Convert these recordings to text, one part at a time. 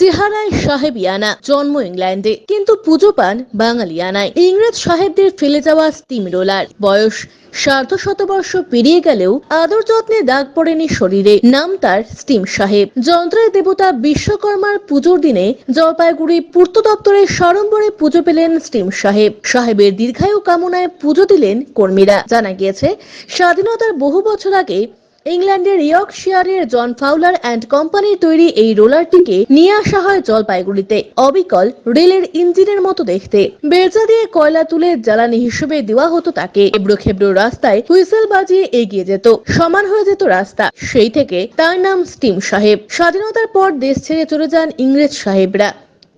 চেহারায় সাহেবিয়ানা, জন্ম ইংল্যান্ডে। কিন্তু পুজো পান বাঙালিয়ানায়। ইংরেজ সাহেবদের ফেলে যাওয়া স্টিম রোলার। বয়স সার্ধ শতবর্ষ পেরিয়ে গেলেও আদর যত্নে দাগ পড়েনি শরীরে। নাম তার স্টিম সাহেব। যন্ত্রের দেবতা বিশ্বকর্মার পুজোর দিনে জলপাইগুড়ি পূর্ত দপ্তরের সরম্বরে পুজো পেলেন স্টিম সাহেব। সাহেবের দীর্ঘায়ু কামনায় পুজো দিলেন কর্মীরা। জানা গিয়েছে, স্বাধীনতার বহু বছর আগে ইংল্যান্ডের ইয়র্কশিয়ারের জন ফাউলার অ্যান্ড কোম্পানির তৈরি এই রোলারটিকে নিয়ে আসা হয় জলপাইগুড়িতে। অবিকল রেলের ইঞ্জিনের মতো দেখতে। বেলচা দিয়ে কয়লা তুলে জ্বালানি হিসেবে দেওয়া হতো তাকে। এবড়ো খেবড়ো রাস্তায় হুইসেল বাজিয়ে এগিয়ে যেত। সমান হয়ে যেত রাস্তা। সেই থেকে তার নাম স্টিম সাহেব। স্বাধীনতার পর দেশ ছেড়ে চলে যান ইংরেজ সাহেবরা।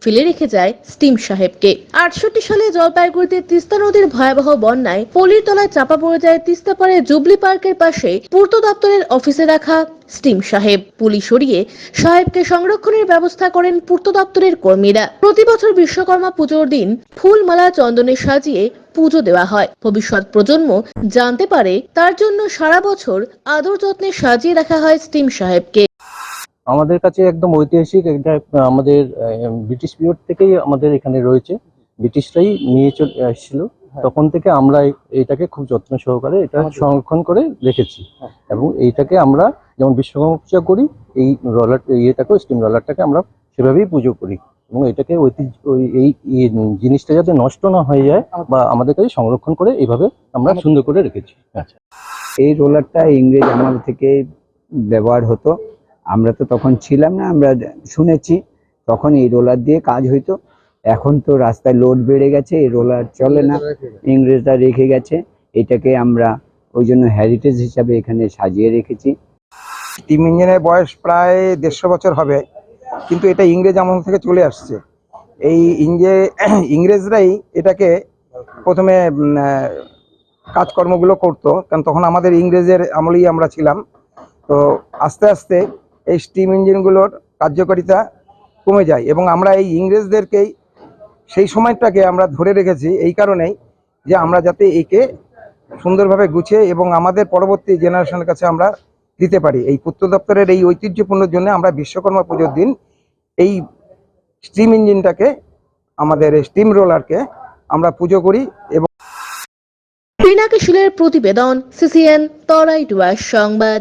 ফেলে রেখে যায় স্টিম সাহেবকে। আটষট্টি সালে জলপাইগুড়িতে তিস্তা নদীর ভয়াবহ বন্যায় পলির তলায় চাপা পড়ে যায় তিস্তা পাড়ে জুবলি পার্কের পাশে পূর্ত দপ্তরের অফিসে রাখা স্টিম সাহেব। পুলি সরিয়ে সাহেবকে সংরক্ষণের ব্যবস্থা করেন পূর্ত দপ্তরের কর্মীরা। প্রতি বছর বিশ্বকর্মা পুজোর দিন ফুলমালা চন্দনে সাজিয়ে পুজো দেওয়া হয়। ভবিষ্যৎ প্রজন্ম জানতে পারে তার জন্য সারা বছর আদর যত্নে সাজিয়ে রাখা হয় স্টিম সাহেবকে। আমাদের কাছে একদম ঐতিহাসিক এটা আমাদের ব্রিটিশ পিরিয়ড থেকেই আমাদের এখানে রয়েছে। ব্রিটিশরাই নিয়ে চলে এসেছিল। তখন থেকে আমরা এই- এইটাকে খুব যত্ন সহকারে এটা সংরক্ষণ করে রেখেছি। এবং এইটাকে আমরা যেমন বিশ্বকর্মা পূজা করি এই রলার ইয়েটাকে স্টিম রলারটাকে আমরা সেভাবেই পুজো করি। এবং এটাকে ঐতিহ্য ওই- এই এই জিনিসটা যাতে নষ্ট না হয়ে যায় বা আমাদের কাছে সংরক্ষণ করে এইভাবে আমরা সুন্দর করে রেখেছি। আচ্ছা। এই রোলারটা ইংরেজ আমল থেকে ব্যবহার হতো। আমরা তো তখন ছিলাম না আমরা শুনেছি তখন এই রোলার দিয়ে কাজ হইতো। এখন তো রাস্তায় লোড বেড়ে গেছে এই রোলার চলে না। ইংরেজরা রেখে গেছে। এটাকে আমরা ওই জন্য হ্যারিটেজ হিসাবে এখানে সাজিয়ে রেখেছি। স্টিম ইঞ্জিনের বয়স প্রায় দেড়শো বছর হবে কিন্তু এটা ইংরেজ আমল থেকে চলে আসছে। এই ইংরে ইংরেজরাই এটাকে প্রথমে কাজকর্মগুলো করতো কারণ তখন আমাদের ইংরেজের আমলেই আমরা ছিলাম। তো আস্তে আস্তে এই স্টিম ইঞ্জিনগুলোর কার্যকারিতা কমে যায় এবং আমরা এই ইংরেজদেরকেই সেই সময়টাকে আমরা ধরে রেখেছি এই কারণেই যে আমরা যাতে একে সুন্দরভাবে গুছিয়ে এবং আমাদের পরবর্তী জেনারেশনের কাছে আমরা দিতে পারি। এই পূর্ত দপ্তরের এই ঐতিহ্যপূর্ণ জন্য আমরা বিশ্বকর্মা পুজোর দিন এই স্টিম ইঞ্জিনটাকে আমাদের স্টিম রোলারকে আমরা পুজো করি এবং প্রতিবেদন সিসিএন তরাই সংবাদ।